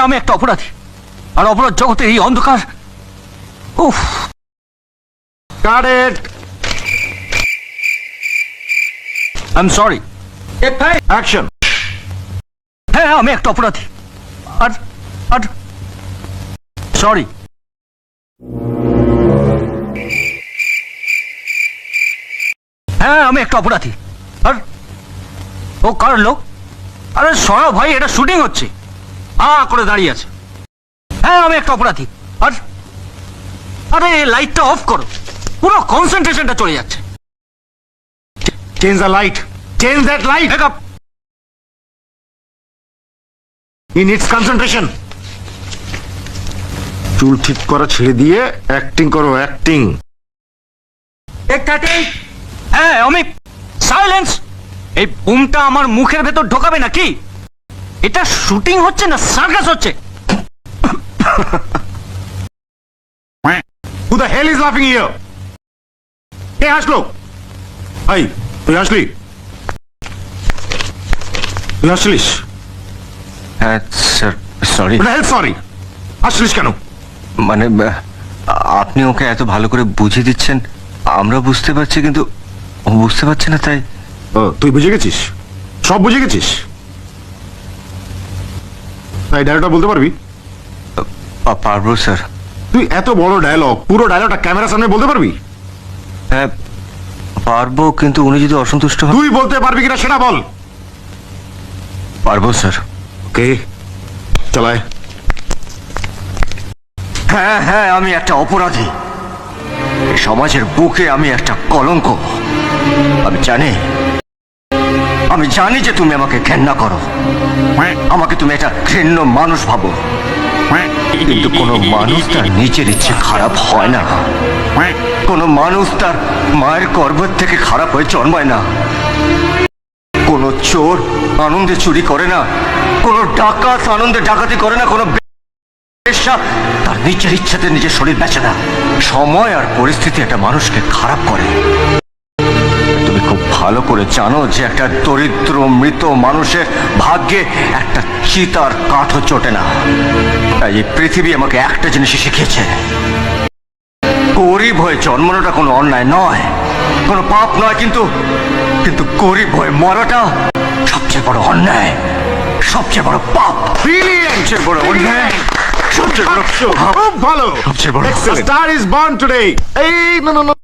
হ্যাঁ আমি একটা অপরাধী। আর অপরাধ জগতে এই অন্ধকার উফ। It. I am sorry Action. হ্যাঁ আমি একটা অপরাধী। আর আর সরি হ্যাঁ আমি একটা অপরাধী। আর ও কার লোক? আরে সরা ভাই এটা শুটিং হচ্ছে। আ করে দাঁড়িয়ে আছে। হ্যাঁ আমি একটা অপরাধী। আর আরে লাইটটা অফ করো। পুরো কনসেন্ট্রেশনটা চলে যাচ্ছে। The light. Change that light. Pick up. He needs concentration. চুল ঠিক করা ছেড়ে দিয়ে অ্যাক্টিং করো অ্যাক্টিং হ্যাঁ অমিত! সাইলেন্স এই বুমটা আমার মুখের ভেতর ঢোকাবে নাকি? এটা শুটিং হচ্ছে না সার্কাস হচ্ছে? হু দ্য হেল ইজ লাফিং হিয়ার কে হাসলো? এই তুই হাসলি? তুই হাসলিস হ্যাঁ স্যার সরি হেল সরি হাসলিস কেন? মানে আপনি ওকে এত ভালো করে বুঝিয়ে দিচ্ছেন আমরা বুঝতে পারছি কিন্তু ও বুঝতে পারছে না তাই। ও, তুই বুঝে গেছিস? সব বুঝে গেছিস? তাই ডায়লগটা বলতে পারবি? পা- পারব স্যার তুই এত বড় ডায়লগ পুরো ডায়লগটা ক্যামেরার সামনে বলতে পারবি? হ্যাঁ পারব কিন্তু উনি যদি অসন্তুষ্ট হন তুই বলতে পারবি কিনা সেটা বল। পারব স্যার ওকে চালায় হ্যাঁ হ্যাঁ আমি একটা অপরাধী। এই সমাজের বুকে আমি একটা কলঙ্ক। আমি জানি আমি জানি যে তুমি আমাকে ঘেন্না করো। আমাকে তুমি একটা ঘৃণ্য মানুষ ভাবো। কিন্তু কোনো মানুষ তার নিজের ইচ্ছে খারাপ হয় না। কোনো মানুষ তার মায়ের গর্ভের থেকে খারাপ হয়ে জন্মায় না। কোনো চোর আনন্দে চুরি করে না। কোনো ডাকাত আনন্দে ডাকাতি করে না। কোনো তার নিজের ইচ্ছাতে নিজের শরীর বেচে না। সময় আর পরিস্থিতি একটা মানুষকে খারাপ করে। ভালো করে জানো যে একটা দরিদ্র মৃত মানুষের ভাগ্যে একটা চিতার কাঠও চটে না। তাই এই পৃথিবী আমাকে একটা জিনিসই শিখিয়েছে। গরিব হয়ে জন্মানোটা কোনো অন্যায় নয় কোনো পাপ নয় কিন্তু কিন্তু গরিব হয়ে মরাটা সবচেয়ে বড় অন্যায় সবচেয়ে বড় পাপ সবচেয়ে বড় অন্যায় সবচেয়ে বড় খুব ভালো! সবচেয়ে বড় স্টার ইজ বর্ন টুডে এই no no!